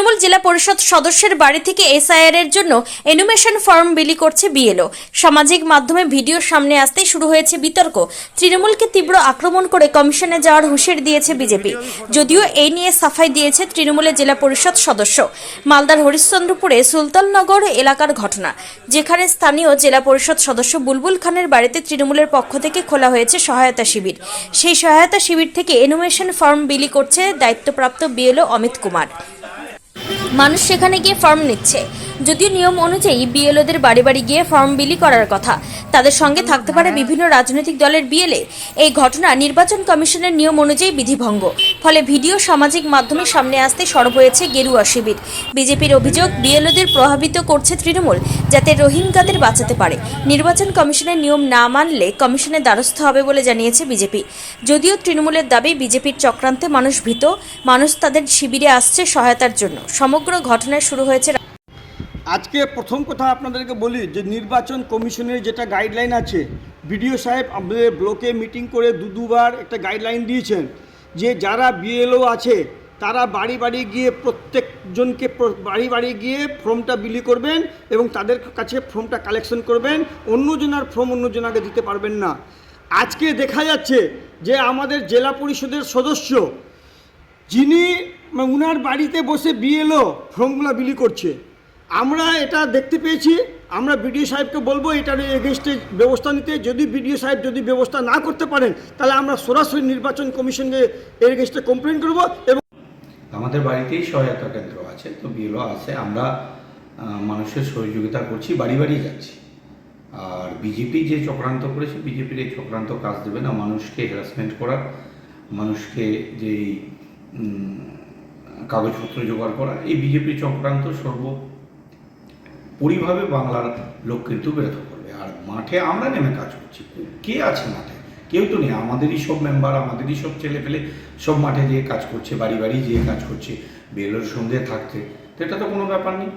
তৃণমূল জেলা পরিষদ সদস্যের বাড়ি থেকে এসআইআর এর জন্য এনুমেশন ফর্ম বিলি করছে বিএলও। সামাজিক মাধ্যমে ভিডিও সামনে আসতেই শুরু হয়েছে বিতর্ক। তৃণমূলকে তীব্র আক্রমণ করে কমিশনে যাওয়ার হুঁশিয়ারি দিয়েছে বিজেপি। যদিও এই নিয়ে সাফাই দিয়েছে তৃণমূলের জেলা পরিষদ সদস্য। মালদার হরিশ্চন্দ্রপুরে সুলতাননগর এলাকার ঘটনা, যেখানে স্থানীয় জেলা পরিষদ সদস্য বুলবুল খানের বাড়িতে তৃণমূলের পক্ষ থেকে খোলা হয়েছে সহায়তা শিবির। সেই সহায়তা শিবির থেকে এনুমেশন ফর্ম বিলি করছে দায়িত্বপ্রাপ্ত বিএলও অমিত কুমার। মানুষ সেখানে গিয়ে ফর্ম নিচ্ছে। যদিও নিয়ম অনুযায়ী বিএলওদের বাড়ি বাড়ি গিয়ে ফর্ম বিলি করার কথা। তাদের সঙ্গে থাকতে পারে বিভিন্ন রাজনৈতিক দলের বিএলএ। এই ঘটনা নির্বাচন কমিশনের নিয়ম অনুযায়ী বিধিভঙ্গ। ফলে ভিডিও সামাজিক মাধ্যমে সামনে আসতে সরব হয়েছে গেরুয়া শিবির। বিজেপির অভিযোগ, বিএলওদের প্রভাবিত করছে তৃণমূল, যাতে রোহিঙ্গাদের বাঁচাতে পারে। নির্বাচন কমিশনের নিয়ম না মানলে কমিশনের দ্বারস্থ হবে বলে জানিয়েছে বিজেপি। যদিও তৃণমূলের দাবি, বিজেপির চক্রান্তে মানুষ ভীত, মানুষ তাদের শিবিরে আসছে সহায়তার জন্য। সমগ্র ঘটনায় শুরু হয়েছে আজকে প্রথম কথা আপনাদেরকে বলি যে নির্বাচন কমিশনের যেটা গাইডলাইন আছে, বিডিও সাহেব আমাদের ব্লকে মিটিং করে দু দুবার একটা গাইডলাইন দিয়েছেন। যে যারা বিএলও আছে, তারা বাড়ি বাড়ি গিয়ে প্রত্যেকজনকে বাড়ি বাড়ি গিয়ে ফর্মটা বিলি করবেন এবং তাদের কাছে ফর্মটা কালেকশন করবেন। অন্যজনার ফর্ম অন্যজনাকে দিতে পারবেন না। আজকে দেখা যাচ্ছে যে আমাদের জেলা পরিষদের সদস্য, যিনি উনার বাড়িতে বসে বিএলও ফর্মগুলো বিলি করছে। আমরা এটা দেখতে পেয়েছি, আমরা বিডিও সাহেবকে বলব এটার এগেনস্টে ব্যবস্থা নিতে, যদি বিডিও সাহেব যদি ব্যবস্থা না করতে পারেন, তাহলে আমরা সরাসরি নির্বাচন কমিশনকে এর এগেনস্টে কমপ্লেন করব এবং আমাদের বাড়িতেই সহায়তা কেন্দ্র আছে, তো বিএলও আছে, আমরা মানুষের সহযোগিতা করছি, বাড়ি বাড়ি যাচ্ছি। আর বিজেপি যে চক্রান্ত করেছে বিজেপির এই চক্রান্ত কাজ দেবে না, মানুষকে হ্যারাসমেন্ট করার, মানুষকে যেই কাগজপত্র জোগাড় করা, এই বিজেপির চক্রান্ত সর্ব পরিভাবে বাংলার লোক কিন্তু বিরত করবে। আর মাঠে আমরা নেমে কাজ করছি। কে আছে মাঠে? কেউ তো নেই। আমাদেরই সব মেম্বার আমাদেরই সব ছেলে পেলে সব মাঠে যেয়ে কাজ করছে, বাড়ি বাড়ি যেয়ে কাজ করছে। বেলোর সঙ্গে থাকছে। তো এটা তো কোনো ব্যাপার নেই।